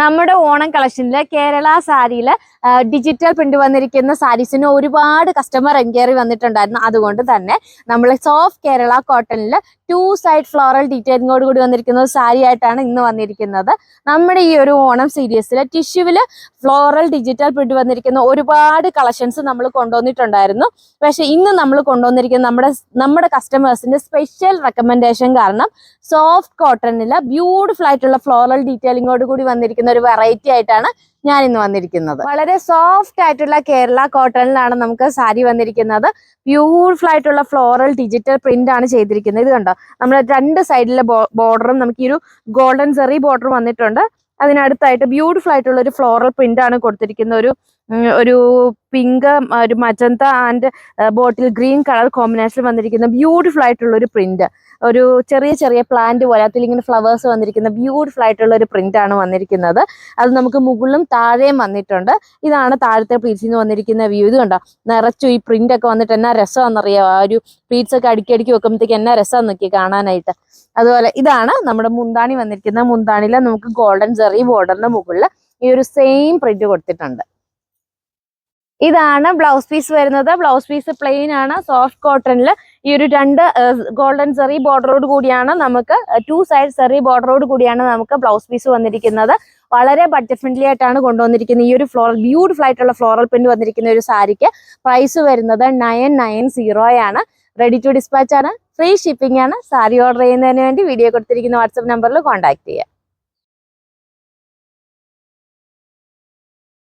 നമ്മുടെ ഓണം കളക്ഷനിൽ കേരള സാരിയിൽ digital print വന്നിരിക്കുന്ന സാരീസിന് ഒരുപാട് കസ്റ്റമർ എൻക്വയറി വന്നിട്ടുണ്ടായിരുന്നു. അതുകൊണ്ട് തന്നെ നമ്മൾ സോഫ്റ്റ് കേരള കോട്ടണിൽ ടു സൈഡ് ഫ്ലോറൽ ഡീറ്റെയിലിങ്ങോട് കൂടി വന്നിരിക്കുന്ന ഒരു സാരി ആയിട്ടാണ് ഇന്ന് വന്നിരിക്കുന്നത്. നമ്മുടെ ഈ ഒരു ഓണം സീരീസിൽ ടിഷ്യൂവിൽ ഫ്ലോറൽ ഡിജിറ്റൽ പ്രിന്റ് വന്നിരിക്കുന്ന ഒരുപാട് കളക്ഷൻസ് നമ്മൾ കൊണ്ടുവന്നിട്ടുണ്ടായിരുന്നു. പക്ഷെ ഇന്ന് നമ്മൾ കൊണ്ടുവന്നിരിക്കുന്ന നമ്മുടെ നമ്മുടെ കസ്റ്റമേഴ്സിന്റെ സ്പെഷ്യൽ റെക്കമെൻഡേഷൻ കാരണം സോഫ്റ്റ് കോട്ടണിൽ ബ്യൂട്ടിഫുൾ ആയിട്ടുള്ള ഫ്ലോറൽ ഡീറ്റെയിലിങ്ങോട് കൂടി വന്നിരിക്കുന്ന ഒരു വെറൈറ്റി ആയിട്ടാണ് ഞാൻ ഇന്ന് വന്നിരിക്കുന്നത്. വളരെ സോഫ്റ്റ് ആയിട്ടുള്ള കേരള കോട്ടണിലാണ് നമുക്ക് സാരി വന്നിരിക്കുന്നത്. ബ്യൂട്ടിഫുൾ ആയിട്ടുള്ള ഫ്ലോറൽ ഡിജിറ്റൽ പ്രിന്റ് ആണ് ചെയ്തിരിക്കുന്നത്. ഇത് കണ്ടോ? നമ്മൾ രണ്ട് സൈഡിലെ ബോർഡറും നമുക്ക് ഈ ഒരു ഗോൾഡൻ സെറി ബോർഡർ വന്നിട്ടുണ്ട്. അതിനടുത്തായിട്ട് ബ്യൂട്ടിഫുൾ ആയിട്ടുള്ള ഒരു ഫ്ലോറൽ പ്രിന്റ് ആണ് കൊടുത്തിരിക്കുന്ന ഒരു ഒരു പിങ്ക് ഒരു magenta and bottle green colour combination വന്നിരിക്കുന്ന ബ്യൂട്ടിഫുൾ ആയിട്ടുള്ള ഒരു പ്രിന്റ്. ഒരു ചെറിയ ചെറിയ പ്ലാന്റ് പോലെ അതിൽ ഇങ്ങനെ ഫ്ലവേഴ്സ് വന്നിരിക്കുന്ന ബ്യൂട്ടിഫുൾ ആയിട്ടുള്ള ഒരു പ്രിന്റ് ആണ് വന്നിരിക്കുന്നത്. അത് നമുക്ക് മുകളിലും താഴെയും വന്നിട്ടുണ്ട്. ഇതാണ് താഴത്തെ പ്ലീറ്റ്സിൽ നിന്ന് വന്നിരിക്കുന്ന വ്യൂ ഇത് കണ്ടോ? നിറച്ചു ഈ പ്രിന്റ് ഒക്കെ വന്നിട്ട് എന്നാ രസമാണെന്നറിയാം ആ ഒരു പ്ലീറ്റ്സ് ഒക്കെ അടുക്കി അടുക്കി വെക്കുമ്പോഴത്തേക്ക് എന്നാ രസം നോക്കി കാണാനായിട്ട്. അതുപോലെ ഇതാണ് നമ്മുടെ മുന്താണി വന്നിരിക്കുന്ന മുന്താണിയിലെ നമുക്ക് ഗോൾഡൻ ജെറി ബോർഡറിന്റെ മുകളിൽ ഈ ഒരു സെയിം പ്രിന്റ് കൊടുത്തിട്ടുണ്ട്. ഇതാണ് ബ്ലൗസ് പീസ് വരുന്നത്. ബ്ലൗസ് പീസ് പ്ലെയിൻ ആണ്. സോഫ്റ്റ് കോട്ടണിൽ ഈ ഒരു രണ്ട് ഗോൾഡൻ സെറി ബോർഡറോട് കൂടിയാണ് നമുക്ക് ടു സൈഡ് സെറി ബോർഡറോട് കൂടിയാണ് നമുക്ക് ബ്ലൗസ് പീസ് വന്നിരിക്കുന്നത്. വളരെ ബഡ്ജറ്റ് ഫ്രണ്ട്ലി ആയിട്ടാണ് കൊണ്ടുവന്നിരിക്കുന്നത്. ഈ ഒരു ഫ്ലോറൽ ബ്യൂട്ടിഫുൾ ആയിട്ടുള്ള ഫ്ലോറൽ പ്രിന്റ് വന്നിരിക്കുന്ന ഒരു സാരിക്ക് പ്രൈസ് വരുന്നത് നയൻ നയൻ സീറോ ആണ് റെഡി ടു ഡിസ്പാച്ച് ആണ്. ഫ്രീ ഷിപ്പിംഗ് ആണ്. സാരി ഓർഡർ ചെയ്യുന്നതിന് വേണ്ടി വീഡിയോ കൊടുത്തിരിക്കുന്ന വാട്സപ്പ് നമ്പറിൽ കോൺടാക്ട് ചെയ്യുക